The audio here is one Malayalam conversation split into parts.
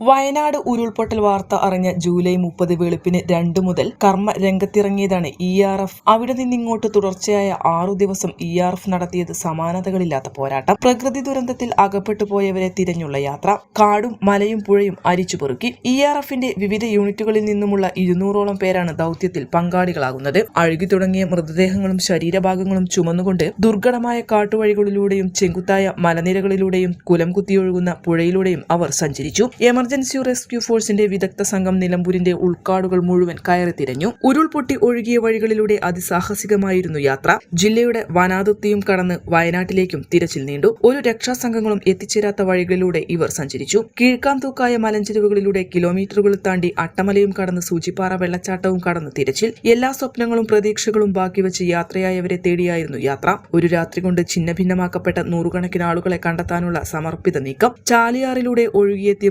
Wayanad ഉരുൾപൊട്ടൽ വാർത്ത അറിഞ്ഞ ജൂലൈ മുപ്പത് വെളുപ്പിന് രണ്ടു മുതൽ കർമ്മ രംഗത്തിറങ്ങിയതാണ് ഇ ആർ എഫ് അവിടെ നിന്നിങ്ങോട്ട് തുടർച്ചയായ ആറു ദിവസം ഇ ആർ എഫ് നടത്തിയത് സമാനതകളില്ലാത്ത പോരാട്ടം. പ്രകൃതി ദുരന്തത്തിൽ അകപ്പെട്ടു പോയവരെ തിരഞ്ഞുള്ള യാത്ര. കാടും മലയും പുഴയും അരിച്ചുപെറുക്കി ഇ ആർ എഫിന്റെ വിവിധ യൂണിറ്റുകളിൽ നിന്നുമുള്ള ഇരുന്നൂറോളം പേരാണ് ദൗത്യത്തിൽ പങ്കാളികളാകുന്നത്. അഴുകി തുടങ്ങിയ മൃതദേഹങ്ങളും ശരീരഭാഗങ്ങളും ചുമന്നുകൊണ്ട് ദുർഘടമായ കാട്ടുവഴികളിലൂടെയും ചെങ്കുത്തായ മലനിരകളിലൂടെയും കുലം കുത്തിയൊഴുകുന്ന പുഴയിലൂടെയും അവർ സഞ്ചരിച്ചു. റെസ്ക്യൂ ഫോഴ്സിന്റെ വിദഗ്ധ സംഘം നിലമ്പൂരിന്റെ ഉൾക്കാടുകൾ മുഴുവൻ കയറി തിരഞ്ഞു. ഉരുൾപൊട്ടി ഒഴുകിയ വഴികളിലൂടെ അതിസാഹസികമായിരുന്നു യാത്ര. ജില്ലയുടെ വനാതിർത്തിയും കടന്ന് വയനാട്ടിലേക്കും തിരച്ചിൽ നീണ്ടു. ഒരു രക്ഷാസംഘങ്ങളും എത്തിച്ചേരാത്ത വഴികളിലൂടെ ഇവർ സഞ്ചരിച്ചു. കീഴ്ക്കാൻ തൂക്കായ മലഞ്ചെരുവുകളിലൂടെ കിലോമീറ്ററുകൾ താണ്ടി അട്ടമലയും കടന്ന് സൂചിപ്പാറ വെള്ളച്ചാട്ടവും കടന്ന് തിരച്ചിൽ. എല്ലാ സ്വപ്നങ്ങളും പ്രതീക്ഷകളും ബാക്കിവെച്ച് യാത്രയായവരെ തേടിയായിരുന്നു യാത്ര. ഒരു രാത്രി കൊണ്ട് ഛിന്നഭിന്നമാക്കപ്പെട്ട നൂറുകണക്കിന് ആളുകളെ കണ്ടെത്താനുള്ള സമർപ്പിത നീക്കം. ചാലിയാറിലൂടെ ഒഴുകിയെത്തിയ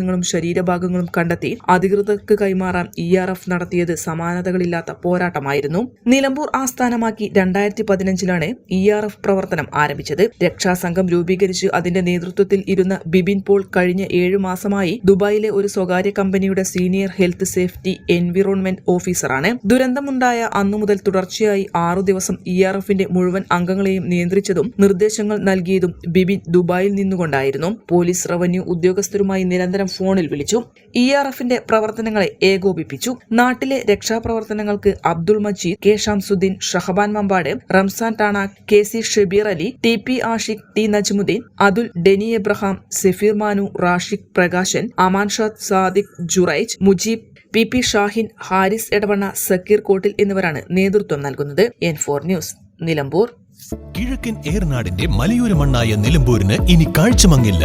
മൃതദേഹങ്ങളും ശരീരഭാഗങ്ങളും കണ്ടെത്തി അധികൃതർക്ക് കൈമാറാൻ ഇ ആർ എഫ് നടത്തിയത് സമാനതകളില്ലാത്ത പോരാട്ടമായിരുന്നു. നിലമ്പൂർ ആസ്ഥാനമാക്കി രണ്ടായിരത്തി പതിനഞ്ചിലാണ് ഇ ആർ എഫ് പ്രവർത്തനം ആരംഭിച്ചത്. രക്ഷാസംഘം രൂപീകരിച്ച് അതിന്റെ നേതൃത്വത്തിൽ ഇരുന്ന ബിബിൻ പോൾ കഴിഞ്ഞ ഏഴു മാസമായി ദുബായിലെ ഒരു സ്വകാര്യ കമ്പനിയുടെ സീനിയർ ഹെൽത്ത് സേഫ്റ്റി എൻവിറോൺമെന്റ് ഓഫീസറാണ്. ദുരന്തമുണ്ടായ അന്നു മുതൽ തുടർച്ചയായി ആറു ദിവസം ഇ ആർ എഫിന്റെ മുഴുവൻ അംഗങ്ങളെയും നിയന്ത്രിച്ചതും നിർദ്ദേശങ്ങൾ നൽകിയതും ബിബിൻ ദുബായിൽ നിന്നുകൊണ്ടായിരുന്നു. പോലീസ് റവന്യൂ ഉദ്യോഗസ്ഥരുമായി നിരന്തരം ഫോണിൽ വിളിച്ചു. ഇ ആർ എഫിന്റെ പ്രവർത്തനങ്ങളെ ഏകോപിപ്പിച്ചു. നാട്ടിലെ രക്ഷാപ്രവർത്തനങ്ങൾക്ക് Abdul Majeed K Shamsuddin Shahban Mambad Ramzan Tana K C Shabeer Ali T P Ashiq T Najmuddin Athul Denny Abraham Sefeer Manu Rashiq Prakashan Aman Shad Sadiq Juraij Mujeeb P P Shahin Haris Edavanna Zakir Kottil എന്നിവരാണ് നേതൃത്വം നൽകുന്നത്. N four news Nilambur. കിഴക്കൻ ഏർനാടിന്റെ മലയോര മണ്ണായ നിലമ്പൂരിന് ഇനി കാഴ്ചമങ്ങില്ല.